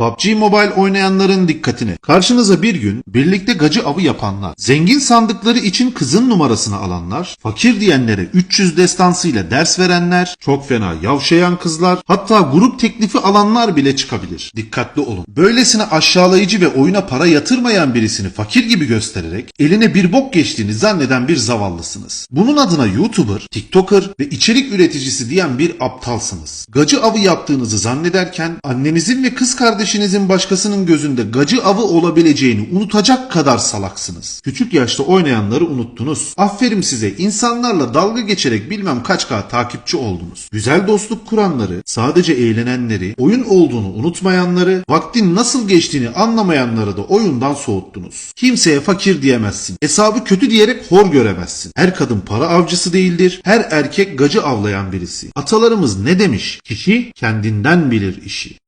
PUBG Mobile oynayanların dikkatine. Karşınıza bir gün birlikte gacı avı yapanlar, zengin sandıkları için kızın numarasını alanlar, fakir diyenlere 300 destansıyla ders verenler, çok fena yavşayan kızlar, hatta grup teklifi alanlar bile çıkabilir. Dikkatli olun. Böylesine aşağılayıcı ve oyuna para yatırmayan birisini fakir gibi göstererek eline bir bok geçtiğini zanneden bir zavallısınız. Bunun adına YouTuber, TikToker ve içerik üreticisi diyen bir aptalsınız. Gacı avı yaptığınızı zannederken annenizin ve kız kardeşinizin başkasının gözünde gacı avı olabileceğini unutacak kadar salaksınız. Küçük yaşta oynayanları unuttunuz. Aferin size insanlarla dalga geçerek bilmem kaç k takipçi oldunuz. Güzel dostluk kuranları, sadece eğlenenleri, oyun olduğunu unutmayanları, vaktin nasıl geçtiğini anlamayanları da oyundan soğuttunuz. Kimseye fakir diyemezsin. Hesabı kötü diyerek hor göremezsin. Her kadın para avcısı değildir. Her erkek gacı avlayan birisi. Atalarımız ne demiş? Kişi kendinden bilir işi.